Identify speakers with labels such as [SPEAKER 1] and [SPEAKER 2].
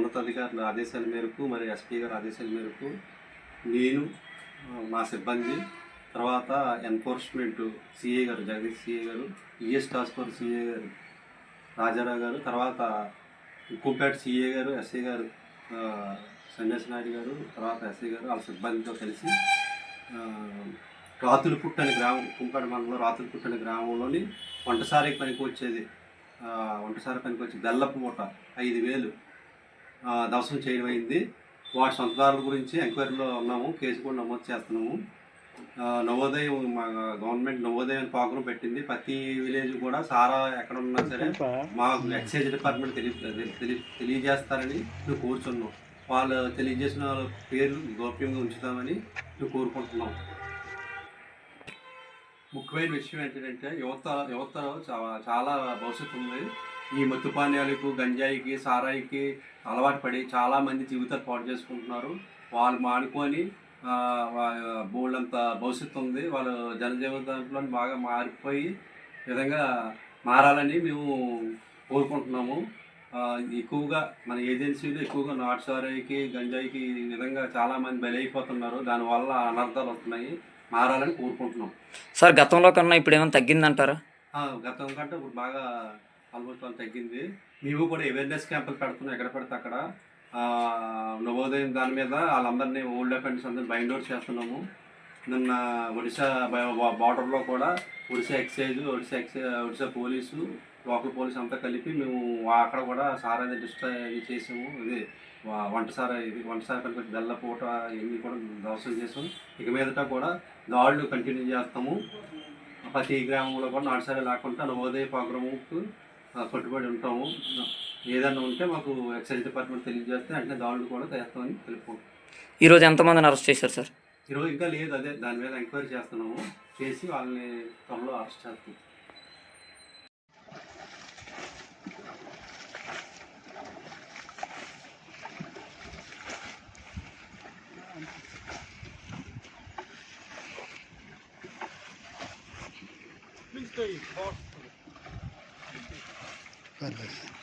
[SPEAKER 1] ఉన్నతాధికారుల ఆదేశాల మేరకు మరి ఎస్పీ గారి ఆదేశాల మేరకు నేను మా సిబ్బంది తర్వాత ఎన్ఫోర్స్మెంట్ సిఏ గారు జగదీష్ సిఏ గారు ఈఎస్ టాస్క్ ఫోర్స్ సిఏ గారు రాజారావు గారు తర్వాత ఉక్కుపేట సిఏ గారు ఎస్ఏ గారు ఆ, సన్యాసి నాయుడు గారు తర్వాత ఎస్ఏ గారు వాళ్ళ సిబ్బందితో కలిసి ఆ, రాతులపుట్టు అనే గ్రామం కుంపేట మండలంలో రాతులపుట్టు అనే గ్రామంలోని వంటసారి పనికి వచ్చేది వంటసారి పనికి వచ్చి బెల్లపు మూట ఐదు వేలు. ఆ, దవసం చేయడం అయింది. వాటి సొంతదారుల గురించి ఎంక్వైరీలో ఉన్నాము. కేసు కూడా నమోదు చేస్తున్నాము. నవోదయం మా గవర్నమెంట్ నవోదయం అని ప్రోగ్రాం పెట్టింది. ప్రతి విలేజ్ కూడా సారా ఎక్కడ ఉన్నా సరే మాకు ఎక్సైజ్ డిపార్ట్మెంట్ తెలియ తెలియ- తెలియజేస్తారని మేము కోరుచున్నాం. వాళ్ళు తెలియజేసిన వాళ్ళ పేర్లు గోప్యంగా ఉంచుతామని మేము కోరుకుంటున్నాం. ముఖ్యమైన విషయం ఏంటంటే యువత యువత చాలా చాలా భవిష్యత్తు ఉంది. ఈ మత్తు పానీయాలకు గంజాయికి సారాయికి అలవాటు పడి చాలామంది జీవితాలు పాడు చేసుకుంటున్నారు. వాళ్ళు మానుకొని బోల్డంత భవిష్యత్తు ఉంది. వాళ్ళు జనజీవితంలో బాగా మారిపోయి విధంగా మారాలని మేము కోరుకుంటున్నాము. ఎక్కువగా మన ఏజెన్సీలు ఎక్కువగా నాటు సారాయికి గంజాయికి ఈ విధంగా చాలామంది బలైపోతున్నారు. దానివల్ల అనర్థాలు వస్తున్నాయి. మారాలని కోరుకుంటున్నాం.
[SPEAKER 2] సార్ గతంలో కన్నా ఇప్పుడు ఏమైనా తగ్గిందంటారా
[SPEAKER 1] గతం కంటే ఇప్పుడు బాగా ఆల్మోస్ట్ వాళ్ళు తగ్గింది. మేము కూడా అవేర్నెస్ క్యాంపులు పెడుతున్నాం ఎక్కడ పడితే అక్కడ. నవోదయం దాని మీద వాళ్ళందరినీ ఓల్డ్ అఫెండర్స్ అందరినీ బైండ్ అవుట్ చేస్తున్నాము. నిన్న ఒడిశా బార్డర్లో కూడా Odisha excise Odisha excise Odisha police local police అంతా కలిపి మేము అక్కడ కూడా సారా డిస్ట్రాయ్ చేసాము. ఇది వంటసార ఇది వంటసార సారా బెల్లపూట బెల్ల పూట ఇవన్నీ కూడా దర్శనం చేసాం. ఇక మీదట కూడా దాడులు కంటిన్యూ చేస్తాము. ప్రతి గ్రామంలో కూడా నాటుసారి లేకుండా నవోదయ ప్రోగ్రాముకు కట్టుబడి ఉంటాము. ఏదైనా ఉంటే మాకు ఎక్సైజ్ డిపార్ట్మెంట్ తెలియజేస్తే అంటే దాడులు కూడా చేస్తామని తెలుపుకుంటాం.
[SPEAKER 2] ఈరోజు ఎంతమందిని అరెస్ట్ చేశారు సార్?
[SPEAKER 1] ఈరోజు ఇంకా లేదు అదే దాని మీద ఎంక్వైరీ చేస్తున్నాము. చేసి వాళ్ళని త్వరలో అరెస్ట్ చేస్తాం.
[SPEAKER 3] Please stay. Barbaridad.